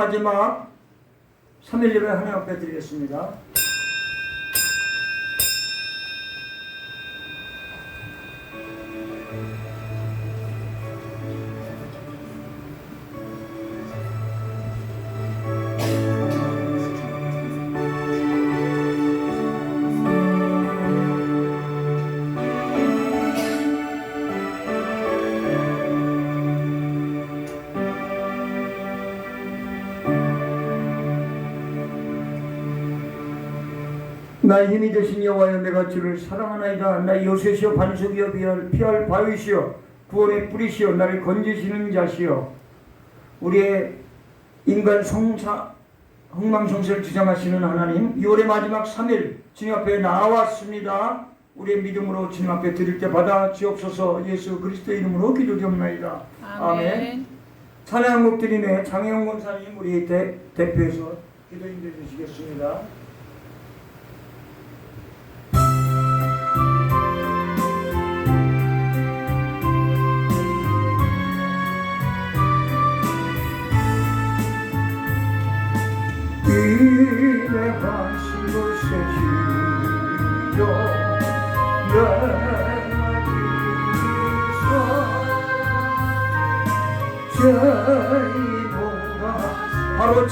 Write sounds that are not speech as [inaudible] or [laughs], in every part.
마지막 3일 예배 하나님 앞에 드리겠습니다. 나의 힘이 되신 여호와여 내가 주를 사랑하나이다. 나 요셉이여 반석이여 비할, 피할 바위시여 구원의 뿌리시여 나를 건지시는 자시여. 우리의 인간 성사 흥망성쇠를 주장하시는 하나님 6월의 마지막 3일 주님 앞에 나왔습니다. 우리의 믿음으로 주님 앞에 드릴 때 받아 주옵소서. 예수 그리스도 이름으로 기도드옵나이다. 아멘. 찬양곡 드리네 장혜영 권사님 우리 대, 대표해서 기도인들 주시겠습니다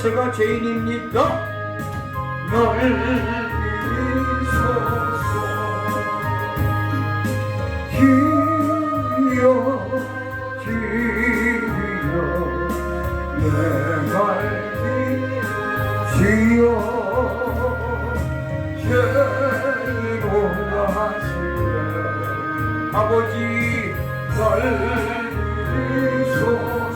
제가 죄인입니다. 널 위소서 주여 주여 내말 주여 죄인보다 하시네. 아버지 날 위소서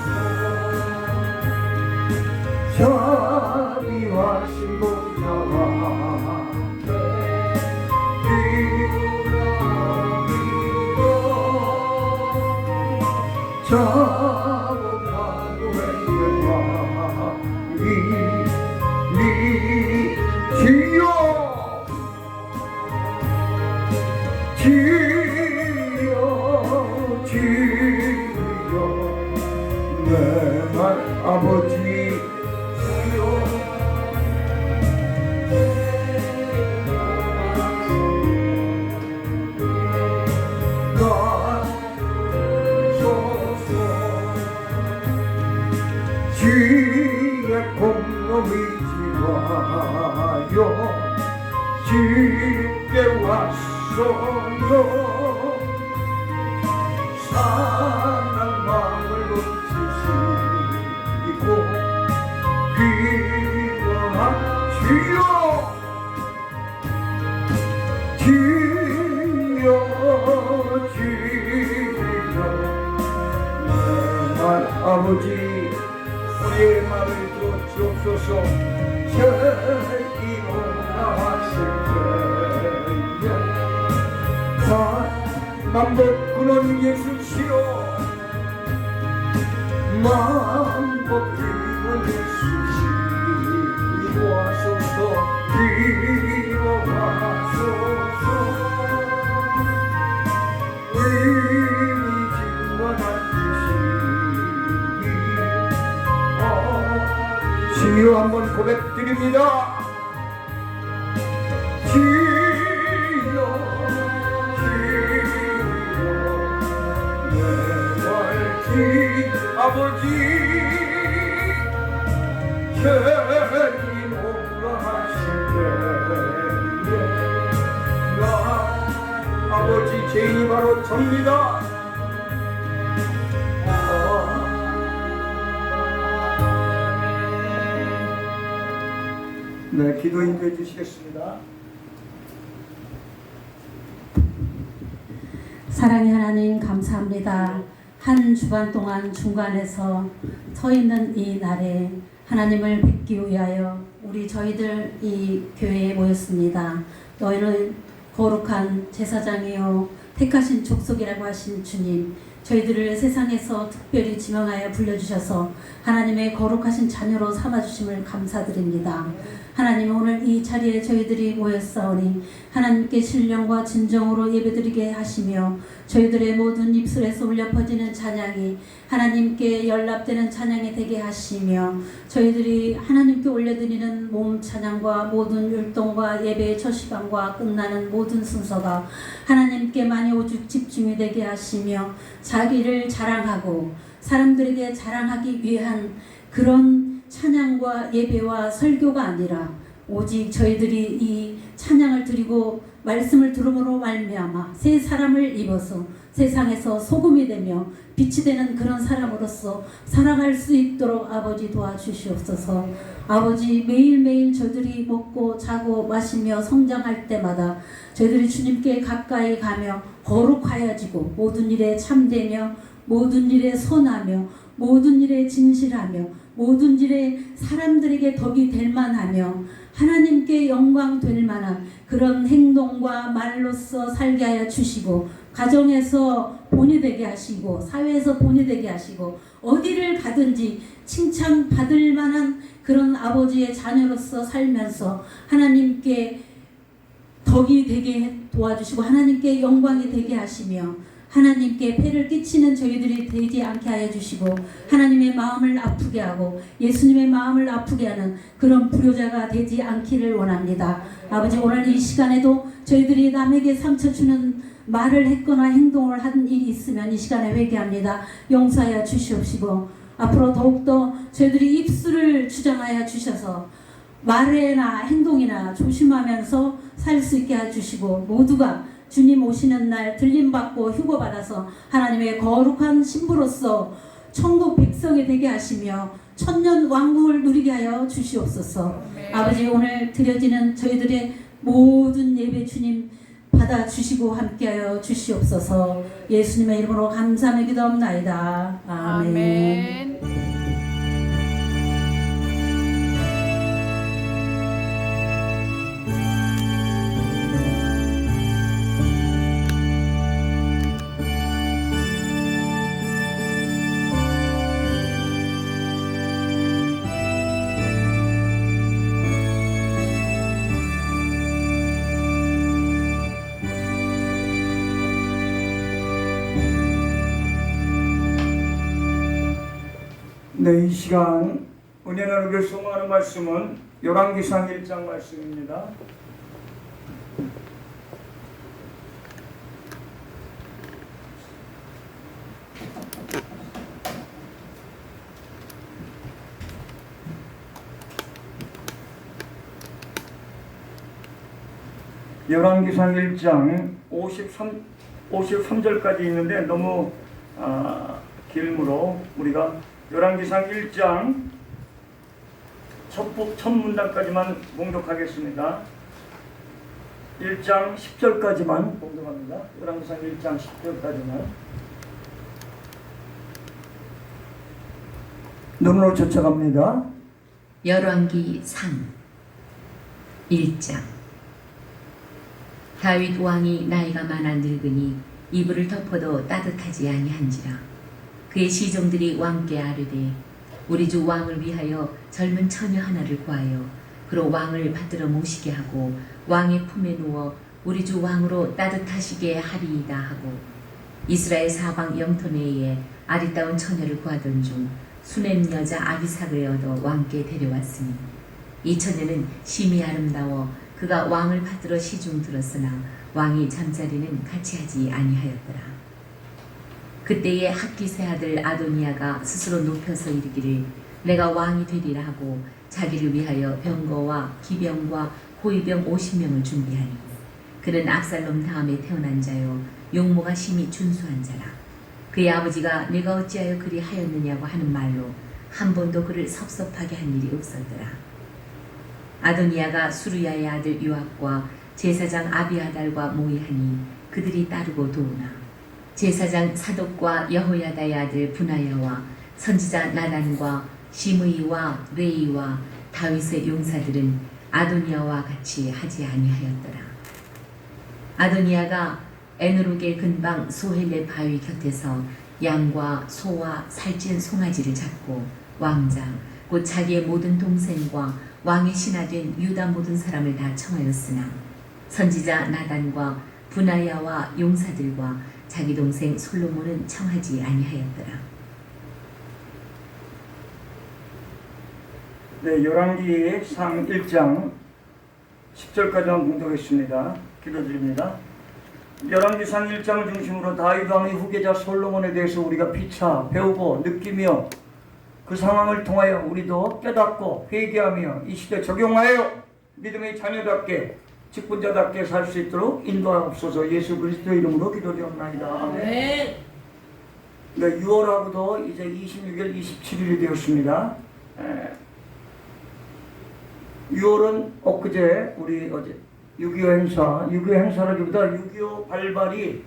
위지와요. 주께 왔어요. 사랑 마음을 놓치시고 주여 주여 날 아버지 만복구는 예수시여 만복구는 예수시 이루하소서 이루하소서. 의미 진관한 뜻이 주여 한번 고백드립니다 아버지 죄인 오라 하실 때에 나 아버지 죄인이 바로 접니다 네, 기도 인도해 주시겠습니다. 사랑의 하나님 감사합니다. 한 주간 동안 중간에서 서 있는 이 날에 하나님을 뵙기 위하여 우리 저희들 이 교회에 모였습니다. 너희는 거룩한 제사장이요 택하신 족속이라고 하신 주님 저희들을 세상에서 특별히 지명하여 불러주셔서 하나님의 거룩하신 자녀로 삼아주심을 감사드립니다. 하나님 오늘 이 자리에 저희들이 모였사오니 하나님께 신령과 진정으로 예배드리게 하시며 저희들의 모든 입술에서 울려 퍼지는 찬양이 하나님께 연락되는 찬양이 되게 하시며 저희들이 하나님께 올려드리는 몸 찬양과 모든 율동과 예배의 첫 시간과 끝나는 모든 순서가 하나님께만이 오직 집중이 되게 하시며 자기를 자랑하고 사람들에게 자랑하기 위한 그런 찬양과 예배와 설교가 아니라 오직 저희들이 이 찬양을 드리고 말씀을 들음으로 말미암아 새 사람을 입어서 세상에서 소금이 되며 빛이 되는 그런 사람으로서 살아갈 수 있도록 아버지 도와주시옵소서. 아버지 매일매일 저들이 먹고 자고 마시며 성장할 때마다 저희들이 주님께 가까이 가며 거룩하여지고 모든 일에 참되며 모든 일에 선하며 모든 일에 진실하며 모든 일에 사람들에게 덕이 될 만하며 하나님께 영광 될 만한 그런 행동과 말로써 살게 하여 주시고 가정에서 본이 되게 하시고 사회에서 본이 되게 하시고 어디를 가든지 칭찬 받을 만한 그런 아버지의 자녀로서 살면서 하나님께 덕이 되게 도와주시고 하나님께 영광이 되게 하시며 하나님께 폐를 끼치는 저희들이 되지 않게 하여 주시고 하나님의 마음을 아프게 하고 예수님의 마음을 아프게 하는 그런 불효자가 되지 않기를 원합니다. 아버지 오늘 이 시간에도 저희들이 남에게 상처 주는 말을 했거나 행동을 한 일이 있으면 이 시간에 회개합니다. 용서하여 주시옵시고 앞으로 더욱더 저희들이 입술을 주장하여 주셔서 말이나 행동이나 조심하면서 살 수 있게 해주시고 모두가 주님 오시는 날 들림받고 휴거받아서 하나님의 거룩한 신부로서 천국 백성이 되게 하시며 천년 왕국을 누리게 하여 주시옵소서 아버지 오늘 드려지는 저희들의 모든 예배 주님 받아 주시고 함께하여 주시옵소서 예수님의 이름으로 감사하며 기도합나이다 아멘. 아멘. 네, 이 시간 은혜 나누기를 소망하는 말씀은 열왕기상 1장 말씀입니다. 열왕기상 1장 53, 53절까지 있는데 너무 아, 길므로 우리가 열왕기상 1장 첫, 부- 첫 문단까지만 봉독하겠습니다. 1장 10절까지만 봉독합니다. 열왕기상 1장 10절까지만 눈으로 쫓아갑니다. 열왕기 상 1장 다윗 왕이 나이가 많아 늙으니 이불을 덮어도 따뜻하지 아니한지라 그의 시종들이 왕께 아르되 우리 주 왕을 위하여 젊은 처녀 하나를 구하여 그로 왕을 받들어 모시게 하고 왕의 품에 누워 우리 주 왕으로 따뜻하시게 하리이다 하고 이스라엘 사방 영토 내에 아리따운 처녀를 구하던 중 수냄 여자 아비삭을 얻어 왕께 데려왔으니 이 처녀는 심히 아름다워 그가 왕을 받들어 시중 들었으나 왕이 잠자리는 같이 하지 아니하였더라. 그때에 학기세 아들 아도니아가 스스로 높여서 이르기를 내가 왕이 되리라 하고 자기를 위하여 병거와 기병과 호위병 50명을 준비하니 그는 압살롬 다음에 태어난 자요 용모가 심히 준수한 자라 그의 아버지가 내가 어찌하여 그리 하였느냐고 하는 말로 한 번도 그를 섭섭하게 한 일이 없었더라. 아도니아가 수르야의 아들 요압과 제사장 아비아달과 모의하니 그들이 따르고 도우나 제사장 사독과 여호야다의 아들 분하야와 선지자 나단과 시므이와 레이와 다윗의 용사들은 아도니아와 같이 하지 아니하였더라. 아도니아가 에누룩의 근방 소헬레 바위 곁에서 양과 소와 살찐 송아지를 잡고 왕장 곧 자기의 모든 동생과 왕의 신하된 유다 모든 사람을 다 청하였으나 선지자 나단과 분하야와 용사들과 자기 동생 솔로몬은 청하지 아니하였더라. 네, 열왕기 상 1장 10절까지 한번 공독했습니다. 기도드립니다. 열왕기 상 1장을 중심으로 다윗 왕의 후계자 솔로몬에 대해서 우리가 피차 배우고 느끼며 그 상황을 통하여 우리도 깨닫고 회개하며 이 시대 적용하여 믿음의 자녀답게 직분자답게 살 수 있도록 인도하옵소서 예수 그리스도 이름으로 기도드립니다. 네, 6월하고도 이제 26일, 27일이 되었습니다. 에, 6월은 엊그제 우리 어제 6.25 행사, 6.25 행사라기보다 6.25 발발이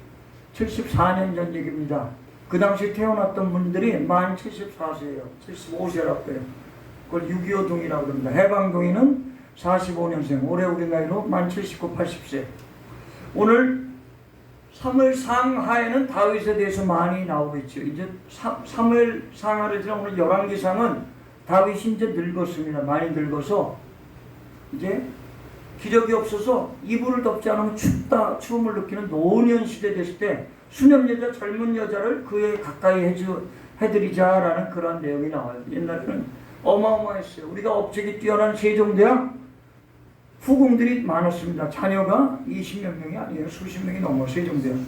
74년 전 얘기입니다. 그 당시 태어났던 분들이 만 74세예요. 75세라고요. 그걸 6.25 동이라고 합니다. 해방동이는 45년생, 올해 우리 나이로 만 79, 80세. 오늘 3월 상하에는 다윗에 대해서 많이 나오고 있죠. 이제 3월 상하를 지나 오늘 열왕기상은 다윗이 이제 늙었습니다. 많이 늙어서 이제 기력이 없어서 이불을 덮지 않으면 춥다 추움을 느끼는 노년 시대 됐을 때 수녀 여자 젊은 여자를 그에 가까이 해주 해드리자라는 그런 내용이 나와요. 옛날에는 어마어마했어요. 우리가 업적이 뛰어난 세종대왕 후궁들이 많았습니다. 자녀가 20몇 명이 아니에요. 수십 명이 넘어 세종대왕.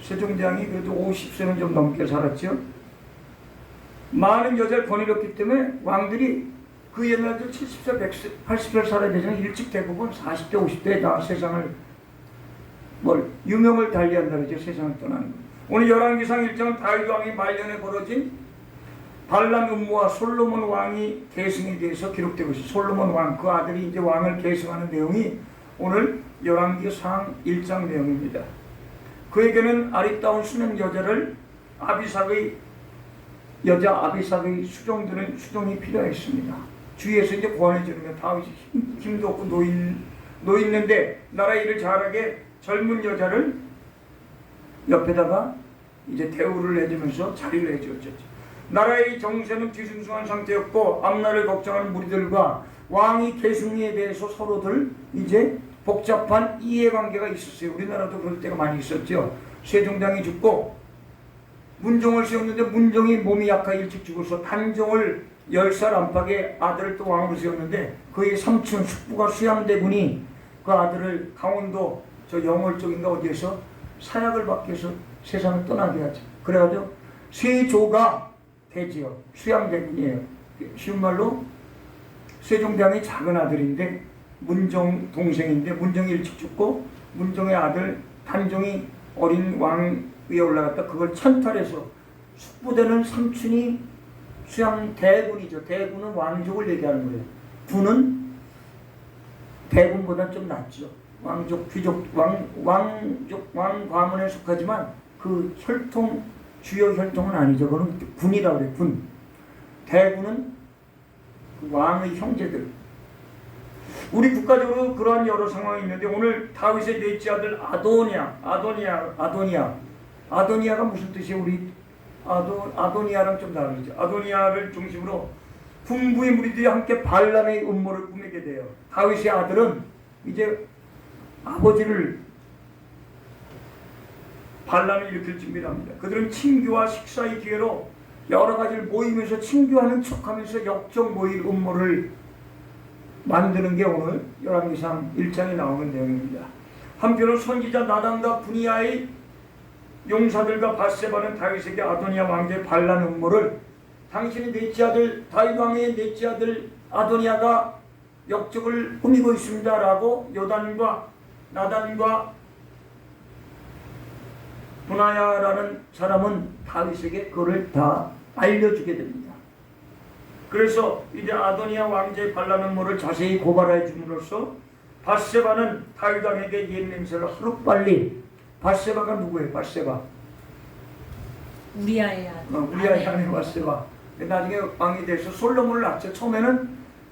세종대왕이 그래도 50세는 좀 넘게 살았죠. 많은 여자를 거느렸기 때문에 왕들이 그 옛날에 70세, 100세, 80세 살아야 되잖아요. 일찍 대부분 40대, 50대에 다 세상을 뭘 유명을 달리한다 그러죠. 세상을 떠나는 거. 오늘 열왕기상 1장은 다윗 왕이 말년에 벌어진 발람 음모와 솔로몬 왕이 계승에 대해서 기록되고 있어요. 솔로몬 왕, 그 아들이 이제 왕을 계승하는 내용이 오늘 열왕기상 1장 내용입니다. 그에게는 아리따운 수능 여자를 아비삭의 여자 아비삭의 수종들은 수종이 필요했습니다. 주위에서 이제 구원해 주는 거 다윗이 힘- 힘도 없고 노인 노인는데 나라 일을 잘하게 젊은 여자를 옆에다가 이제 대우를 해주면서 자리를 해주었죠. 나라의 정세는 뒤숭숭한 상태였고 앞날을 걱정하는 무리들과 왕이 계승리에 대해서 서로들 이제 복잡한 이해관계가 있었어요. 우리나라도 그럴 때가 많이 있었죠. 세종장이 죽고 문종을 세웠는데 문종이 몸이 약하 일찍 죽어서 단종을 열살 안팎의 아들을 또 왕으로 세웠는데 그의 삼촌 숙부가 수양대군이 그 아들을 강원도 저 영월 쪽인가 어디에서 사약을 받기 위해서 세상을 떠나게 하죠. 그래가지고 세조가 되지요. 수양대군이에요. 쉬운 말로 세종대왕의 작은 아들인데 문종 동생인데 문종이 일찍 죽고 문종의 아들 단종이 어린 왕 위에 올라갔다 그걸 찬탈해서 숙부되는 삼촌이 수양 대군이죠. 대군은 왕족을 얘기하는 거예요. 군은 대군보다 좀 낫죠. 왕족, 귀족, 왕, 왕족, 왕 과문에 속하지만 그 혈통 주요 혈통은 아니죠. 그건 군이라고 그래요. 군. 대군은 그 왕의 형제들. 우리 국가적으로 그러한 여러 상황이 있는데 오늘 다윗의 넷째 아들 아도니아, 아도니아, 아도니아, 아도니아가 무슨 뜻이에요? 우리 아도 아도니아랑 좀 다르죠. 아도니아를 중심으로 풍부의 무리들이 함께 반란의 음모를 꾸미게 돼요. 다윗의 아들은 이제 아버지를 반란을 일으킬 준비를 합니다. 그들은 친교와 식사의 기회로 여러 가지를 모이면서 친교하는 척하면서 역적 모일 음모를 만드는 게 오늘 열왕기상 1장에 나오는 내용입니다. 한편으로 선지자 나단과 분이야의 용사들과 바세바는 다윗에게 아도니아 왕제의 반란 음모를 당신의 넷째 아들 다윗 왕의 넷째 아들 아도니아가 역적을 꾸미고 있습니다라고 요단과 나단과 분하야라는 사람은 다윗에게 그를 다 알려주게 됩니다. 그래서 이제 아도니아 왕제의 반란 음모를 자세히 고발해 줌으로써 바세바는 다윗 왕에게 옛 냄새를 하루빨리 바세바가 누구예요? 바세바 우리아의 아들. 어, 우리아의 아내 바세바 나중에 왕이 돼서 솔로몬을 낳죠. 처음에는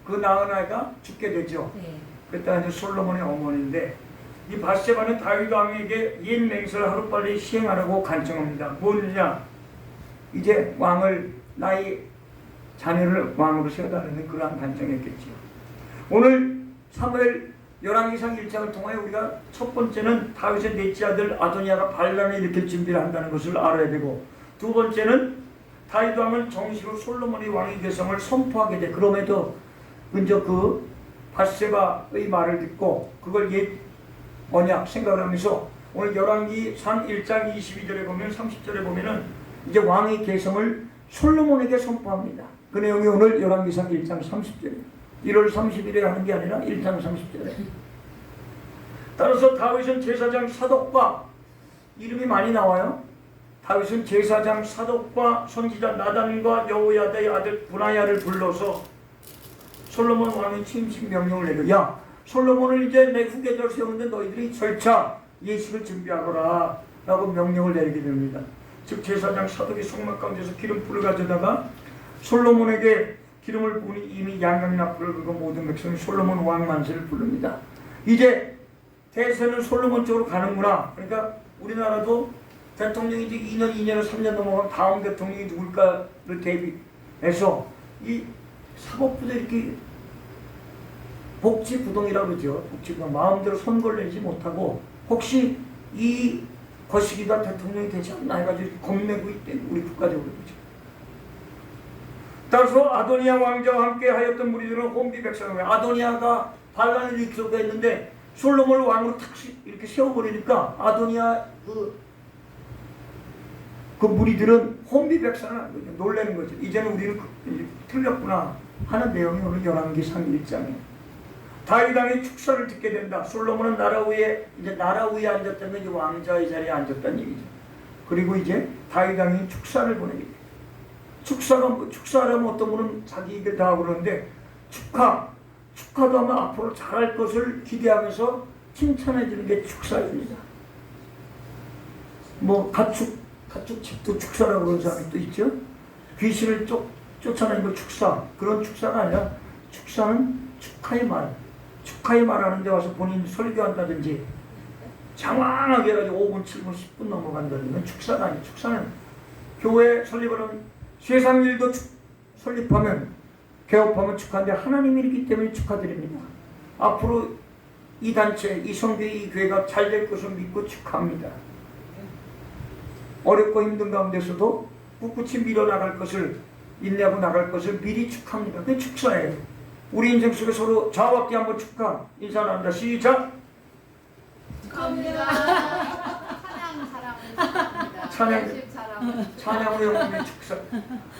그 낳은 아이가 죽게 되죠. 네. 그때 이제 솔로몬의 어머니인데 이 바세바는 다윗 왕에게 옛 맹세를 하루빨리 시행하라고 간청합니다. 뭐냐? 이제 왕을 나의 자녀를 왕으로 세워달라는 그러한 간청이었겠지요. 오늘 사무엘 열왕기상 1장을 통하여 우리가 첫 번째는 다윗의 넷째 아들 아도니아가 반란을 일으킬 준비를 한다는 것을 알아야 되고 두 번째는 다윗 왕은 정식으로 솔로몬의 왕의 개성을 선포하게 돼. 그럼에도 먼저 그 바세바의 말을 듣고 그걸 옛 언약 생각을 하면서 오늘 열왕기 상 1장 22절에 보면 30절에 보면은 이제 왕의 개성을 솔로몬에게 선포합니다. 그 내용이 오늘 열왕기상 1장 30절이에요. 1월 30일에 하는 게 아니라 1장 30절에. 따라서 다윗은 제사장 사독과 이름이 많이 나와요. 다윗은 제사장 사독과 선지자 나단과 여호야다의 아들 분하야를 불러서 솔로몬 왕의 취임식 명령을 내려 야 솔로몬을 이제 내 후계자로 세우는데 너희들이 절차 예식을 준비하거라 라고 명령을 내리게 됩니다. 즉 제사장 사독이 성막 가운데서 기름 불을 가져다가 솔로몬에게 기름을 부으니 이미 양강나풀을 그고 모든 백성이 솔로몬 왕 만세를 부릅니다. 이제 대세는 솔로몬 쪽으로 가는구나. 그러니까 우리나라도 대통령이 이제 2년, 2년을 3년 넘어가면 다음 대통령이 누굴까를 대비해서 이 사법부도 이렇게 복지부동이라고 그러죠. 복지부동. 마음대로 선거를 내지 못하고 혹시 이 거시기가 대통령이 되지 않나 해가지고 겁내고 있대. 우리 국가적으로 그죠. 따라서 아도니아 왕자와 함께 하였던 무리들은 혼비 백성을 아도니아가 반란을 일으키려고 했는데 솔로몬을 왕으로 탁 시- 이렇게 세워버리니까 아도니아 그, 그 무리들은 혼비 백성을. 놀라는 거죠. 이제는 우리는 그- 틀렸구나 하는 내용이 오늘 열왕기상 1장에 다윗 왕의 축사를 듣게 된다. 솔로몬은 나라 위에 이제 나라 위에 앉았다면 이제 왕자의 자리에 앉았다는 얘기죠. 그리고 이제 다윗 왕이 축사를 보내게 돼. 축사가 뭐- 축사라면 어떤 분은 자기 얘기를 다 그러는데 축하 축하도 하면 앞으로 잘할 것을 기대하면서 칭찬해 주는 게 축사입니다. 뭐 가축 가축 집도 축사라고 그러는 사람이 또 있죠. 귀신을 쫓, 쫓아내는 거 축사 그런 축사가 아니라 축사는 축하의 말 축하의 말 하는 데 와서 본인 설교한다든지 장황하게 해가지고 5분 7분 10분 넘어간다든지 축사가 아니에요. 축사는 교회 설립하는 세상 일도 축- 설립하면 개업하면 축하인데 하나님이기 때문에 축하드립니다. 앞으로 이 단체, 이 성교, 이 교회가 잘 될 것을 믿고 축하합니다. 어렵고 힘든 가운데서도 꿋꿋이 밀어나갈 것을 인내하고 나갈 것을 미리 축하합니다. 그게 축사예요. 우리 인생 속에 서로 뒤 한번 축하 인사 나눈다. 시작. 축하합니다. 찬양 사랑합니다. 찬양. 사랑. 찬양으로 축사.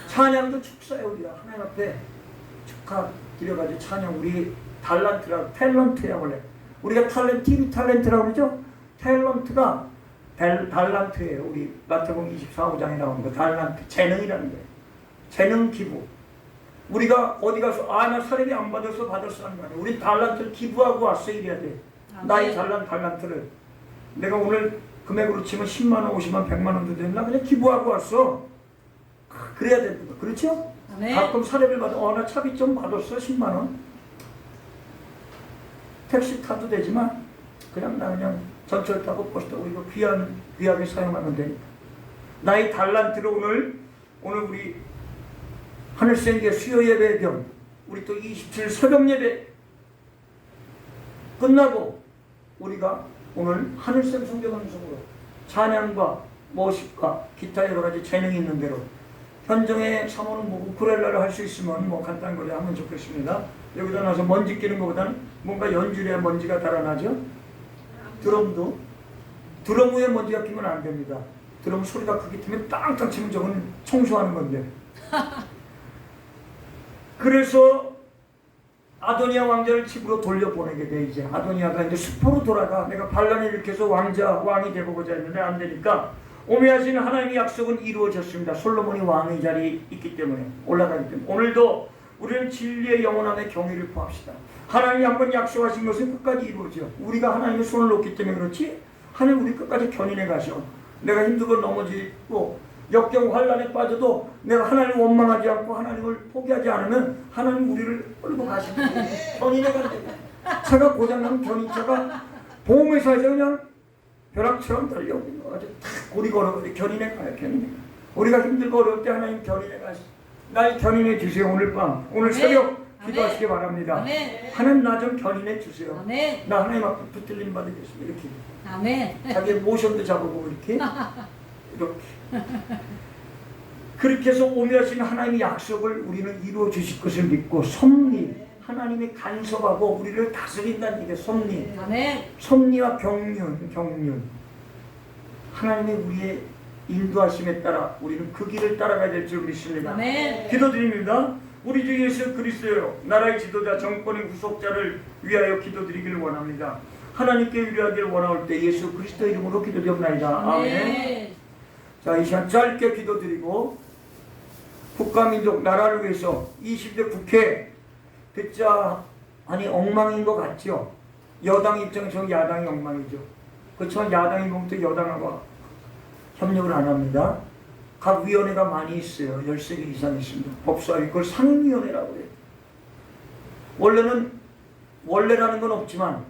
찬양도 축사예요 우리가 하나님 앞에 축하 드려가지고 찬양 우리 달란트라고 탤런트야 원래 우리가 탤런트 TV 탤런트라고 그러죠. 탤런트가 달, 달란트예요. 우리 마태복음 24장에 나오는 거 달란트 재능이라는 거예요. 재능 기부. 우리가 어디 가서 아 나 사례비 안 받아서 받았어 하는 거 아니에요. 우리 달란트를 기부하고 왔어 이래야 돼. 나의 달란 달란트를 내가 오늘 금액으로 치면 10만 원, 50만 원, 100만 원도 됐나 그냥 기부하고 왔어. 그래야 되는 거 그렇죠? 네. 가끔 사례를 받아 어나 차비 좀 받았어 10만 원. 택시 타도 되지만 그냥 나 그냥 전철 타고 버스 타고 이거 귀한 귀하게 사용하면 되니까. 나의 달란트를 오늘 오늘 우리 하늘생계 수요 예배 겸 우리 또 27 새벽 예배 끝나고 우리가 오늘 하늘샘 성경방송으로 찬양과 모식과 기타 여러 가지 재능이 있는 대로 현정의 사모는 뭐 우쿨렐라를 할 수 있으면 뭐 간단한 거리 하면 좋겠습니다. 여기다 놔서 먼지 끼는 것보다는 뭔가 연주해야 먼지가 달아나죠. 드럼도 드럼 위에 먼지가 끼면 안 됩니다. 드럼 소리가 크기 때문에 땅땅 치면 저건 청소하는 건데. [laughs] 그래서 아도니아 왕자를 집으로 돌려보내게 돼 이제 아도니아가 이제 숲으로 돌아가 내가 반란을 일으켜서 왕자 왕이 되고자 했는데 안 되니까 오메하신 하나님의 약속은 이루어졌습니다. 솔로몬이 왕의 자리에 있기 때문에 올라가기 때문에 오늘도 우리는 진리의 영원함의 경위를 구합시다. 하나님이 한 번 약속하신 것은 끝까지 이루어져. 우리가 하나님의 손을 놓기 때문에 그렇지 하나님 우리 끝까지 견인해 가셔. 내가 힘들고 넘어지고 역경 환란에 빠져도 내가 하나님을 원망하지 않고 하나님을 포기하지 않으면 하나님 우리를 끌고 가시는 견인해 간다. 차가 고장나면 견인차가 보험회사에서 그냥 벼락처럼 달려오는 거 아주 탁 고리 걸어가지고 견인해 가요 견인해 우리가 힘들고 어려울 때 하나님 견인해 가시 날 견인해 주세요 오늘 밤 오늘 새벽 기도하시기 바랍니다. 아멘. 하나님 나 좀 견인해 주세요. 아멘. 나 하나님 앞에 붙들림 받으겠습니다. 이렇게 아멘. 자기 모션도 잡아보고 이렇게 [laughs] 이렇게 그렇게 해서 오묘하신 하나님의 약속을 우리는 이루어 주실 것을 믿고 섭리 하나님이 간섭하고 우리를 다스린다는 얘기 섭리. 섭리와 경륜 경륜 하나님의 우리의 인도하심에 따라 우리는 그 길을 따라가야 될 줄 믿습니다. 아멘. 기도드립니다. 우리 주 예수 그리스도요 나라의 지도자 정권의 후속자를 위하여 기도드리기를 원합니다. 하나님께 의뢰하기를 원할 때 예수 그리스도 이름으로 기도드립니다. 아멘. 아멘. 자, 이 시간 짧게 기도드리고 국가민족 나라를 위해서 20대 국회 듣자 아니 엉망인 것 같죠? 여당 입장에서는 야당이 엉망이죠. 그렇지만 야당이 또 여당하고 협력을 안 합니다. 각 위원회가 많이 있어요. 13개 이상 있습니다. 법사위 그걸 상임위원회라고 해요. 원래는 원래라는 건 없지만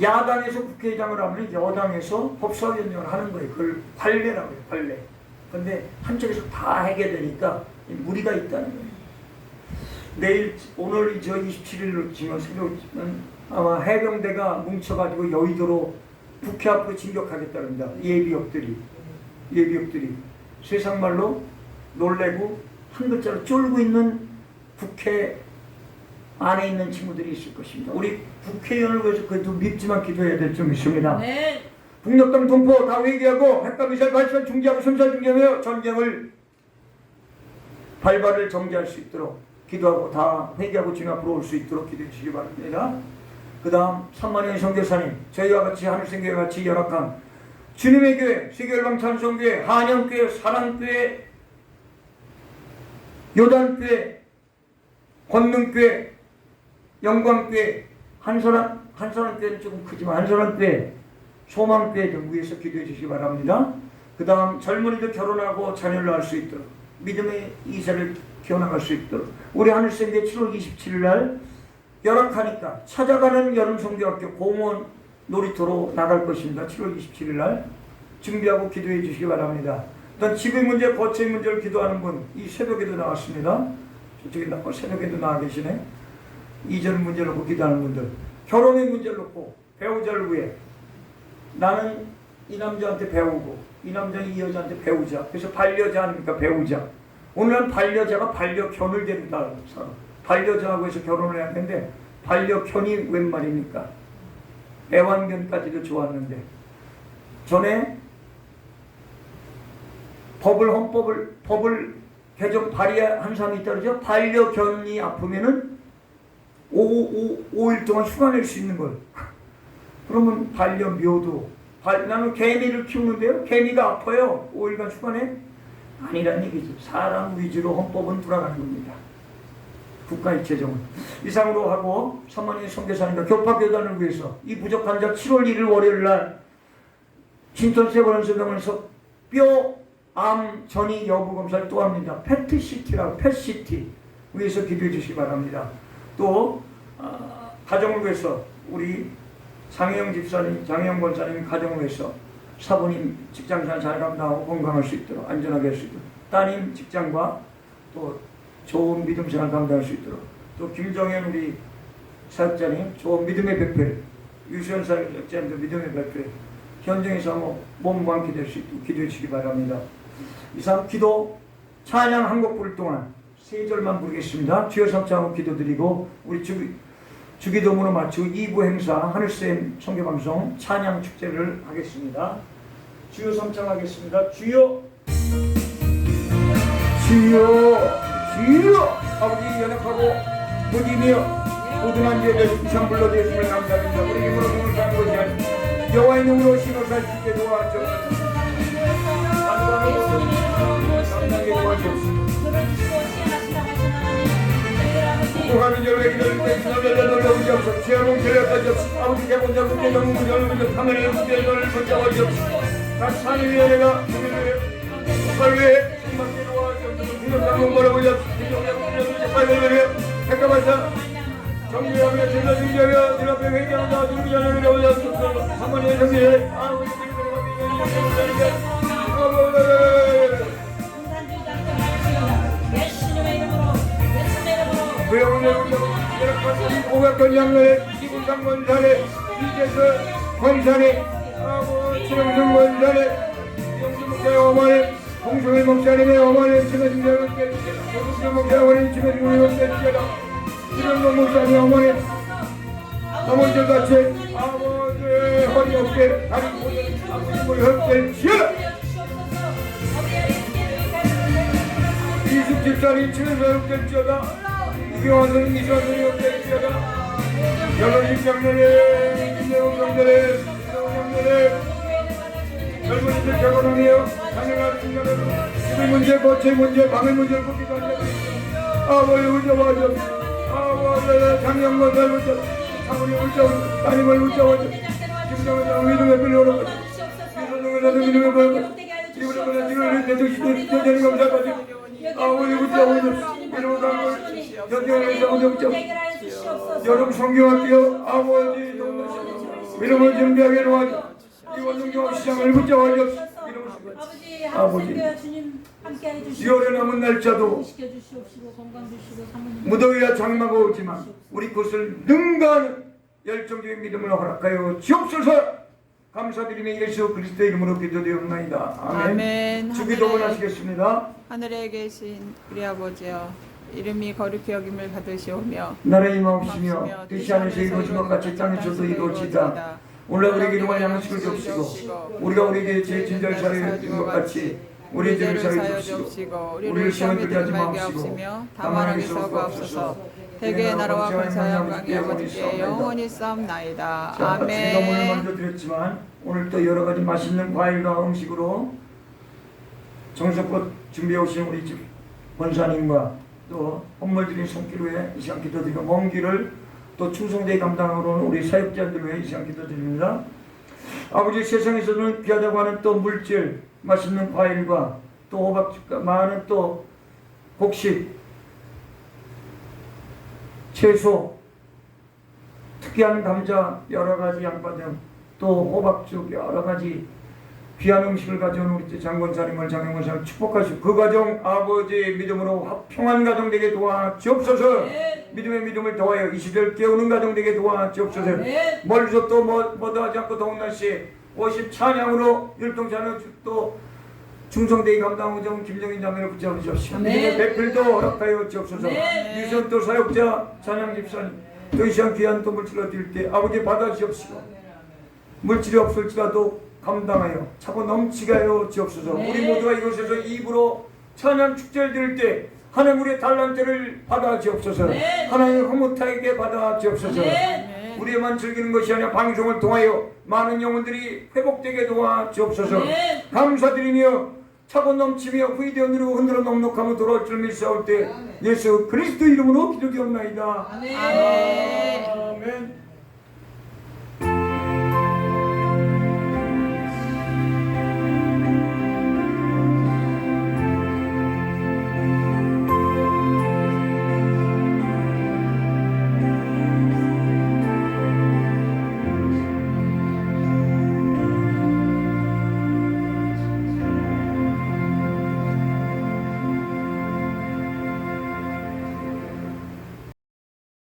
야당에서 국회의장을 하면 여당에서 법사위원장을 하는 거예요. 그걸 관례라고 해요. 관례. 근데 한쪽에서 다 하게 되니까 무리가 있다는 거예요. 내일 오늘 저 27일로 지금 새벽은 아마 해병대가 뭉쳐가지고 여의도로 국회 앞으로 진격하겠다는다. 예비역들이 예비역들이 세상 말로 놀래고 한 글자로 쫄고 있는 국회 안에 있는 친구들이 있을 것입니다. 우리 국회의원을 위해서 그래도 믿지만 기도해야 될 점 있습니다. 아멘. 북녘 동포 다 회개하고 핵과 미사일 발사 중지하고 선사 중지하며 전쟁을 발발을 정지할 수 있도록 기도하고 다 회개하고 앞으로 올 수 있도록 기도해 주시기 바랍니다. 그 다음 삼만의 선교사님 저희와 같이 하늘생교회 같이 열악한 주님의 교회 세계열방 찬송교회 한영교회 사랑교회 요단교회 권능교회 영광교회 한사람 한사람교회는 조금 크지만 한사람교회 소망교회 등 위해서 기도해 주시기 바랍니다. 그 다음 젊은이들 결혼하고 자녀를 낳을 수 있도록 믿음의 이사를 키워나갈 수 있도록 우리 하늘생대 7월 27일 날 열악하니까 찾아가는 여름성교학교 공원 놀이터로 나갈 것입니다. 7월 27일 날 준비하고 기도해 주시기 바랍니다. 일단 집의 문제, 거처의 문제를 기도하는 분, 이 새벽에도 나왔습니다. 저쪽에 나, 어, 새벽에도 나와 계시네. 이전 문제 놓고 기도하는 분들, 결혼의 문제를 놓고 배우자를 위해 나는 이 남자한테 배우고 이 남자는 이 여자한테 배우자. 그래서 반려자 아닙니까 배우자. 오늘은 반려자가 반려견을 데리다 살아. 반려자하고 해서 결혼을 하는데 반려견이 웬 말입니까? 애완견까지도 좋았는데 전에 법을 헌법을 법을 개정 발의한 사람이 있다 그러죠. 반려견이 아프면은 5, 5, 5일 동안 휴가 낼 수 있는 걸. 그러면 반려 묘도 발, 나는 개미를 키우는데요. 개미가 아파요. 5일간 휴가 내? 아니란 얘기죠. 사람 위주로 헌법은 돌아가는 겁니다. 국가의 재정은. 이상으로 하고 사모님 선교사님과 교파교단을 위해서 이 부족한 자 7월 1일 월요일 날 신촌 세번연수병원에서 뼈, 암, 전이 여부 검사를 또 합니다. 패트시티라고 패시티 위해서 기도해 주시기 바랍니다. 또 아, 가정을 위해서 우리 장혜영 집사님, 장혜영 권사님 가정을 위해서 사부님 직장생활 잘 감당하고 건강할 수 있도록 안전하게 할 수 있도록 따님 직장과 또 좋은 믿음 생활 감당할 수 있도록 또 김정현 우리 사역자님 좋은 믿음의 배필 유수현 사역자님도 믿음의 배필 현장에서 뭐 몸과 함께 될수 있도록 기도해 주시기 바랍니다. 이상 기도 찬양 한 곡 부를 동안 세 절만 부르겠습니다. 주여 삼창하고 기도드리고 우리 주, 주기도문을 마치고 2부 행사 하늘쌤 성교방송 찬양 축제를 하겠습니다. 주여 삼창하겠습니다. 주여 주여 주여 아버지 연약하고 무디며 모든한 죄를 이상 불러주셨음을 감사합니다. 우리 힘으로 몸을 것이 아니라 여호와의 이름으로 신을 살수 있게 도와주옵소서. 감당하게 도와주옵소서. 예수님의 이름 오백건 양날에 지구상 권산에 이제서 권산에 하고 지령성 권산에 영주 목사의 어머니 공성의 목사님의 어머니 지금 여러분께 조국경 목사의 어머니 지금 여러분께 지금 목사님 어머니 어머니들 같이 아버지 허리 어깨 다리 모든 아버님을 헛될지어다 27살이 치면서 헛될지 어다 이경환은 이사선이 헛될지어다 여론식 장면에 김대웅 장면에 김대웅 장면에 젊은이들 결혼하며 자녀가 중간으로 집의 문제, 거체 문제, 방의 한다 아버지 울자마자 아버지 장영과 닮았다 사모님 울자 따님을 울자마자 김정은 믿음의 빌려오는 거지 믿음의 믿음의 빌려오는 거지 이번에 그냥 지금 대통령 대통령 감사까지 아버지 울자마자 가면 대통령에서 울자 여러분 성경할게요 아버지 이름을 준비하게 놓아줘 이원 성경 시장을 붙잡아줘 아버지. 함께 주님 함께 해주시고 6월에 남은 날짜도 무더위와 장마가 오지만 우리 것을 능가하는 열정적인 믿음을 허락하여 주옵소서 감사드리며 예수 그리스도의 이름으로 기도되옵나이다. 아멘. 아멘. 주기도문 하늘에, 하시겠습니다. 하늘에 계신 우리 아버지여 이름이 거룩히 여김을 받으시오며 나라의 임하옵시며 뜻이 하늘에서 이루어진 것 같이 땅에서도 이루어지다 오늘 우리에게 일용할 양식을 줍시고 우리가 우리에게 제 진절 사하여 준것 같이 우리 죄를 사하여 줍시고 우리를 시험에 들게 하지 마옵시고 다만 하기서 구하옵소서 대개의 나라와 권사의 영광이 아버지께 영원히 자, 주기도문을 아멘. 먼저 드렸지만 오늘 또 여러 가지 맛있는 과일과 음식으로 정성껏 준비해 오신 우리 집 권사님과 또 헌물드린 손길 위에 이 시간 기도드리고 먼 길을 또 충성대에 감당하러 온 우리 사역자들 위해 이 시간 기도드립니다. 아버지 세상에서는 귀하다고 하는 또 물질, 맛있는 과일과 또 호박죽과 많은 또 곡식, 채소, 특이한 감자, 여러 가지 양파 등또 호박죽 여러 가지 귀한 음식을 가져온 우리 장권사님을 장영권사를 축복하시고 그 가정 아버지의 믿음으로 화평한 가정 되게 도와 주옵소서. 믿음의 믿음을 더하여 이 시대를 깨우는 가정 되게 도와 주옵소서. 멀리서 또 뭐, 뭐도 하지 않고 더운 날씨에 오십 찬양으로 율동찬을 또 충성대에 감당하고 정 김정인 자매를 붙잡아 주십시오. 믿음의 배필도 허락하여 주옵소서. 유선 또 사역자 찬양 집사님 또이 시간 귀한 또 물질을 얻을 때 아버지 받아주옵시고 물질이 없을지라도 감당하여 차고 넘치게 하여 주옵소서. 우리 모두가 이곳에서 입으로 찬양 축제를 드릴 때 하나님 우리의 달란트를 받아 주옵소서. 하나님 흐뭇하게 받아 주옵소서. 우리만 즐기는 것이 아니라 방송을 통하여 많은 영혼들이 회복되게 도와 주옵소서. 감사드리며 차고 넘치며 후이되어 누르고 흔들어 넉넉하며 돌아올 줄 믿사올 때 예수 그리스도 이름으로 기도되옵나이다. 아멘. 아멘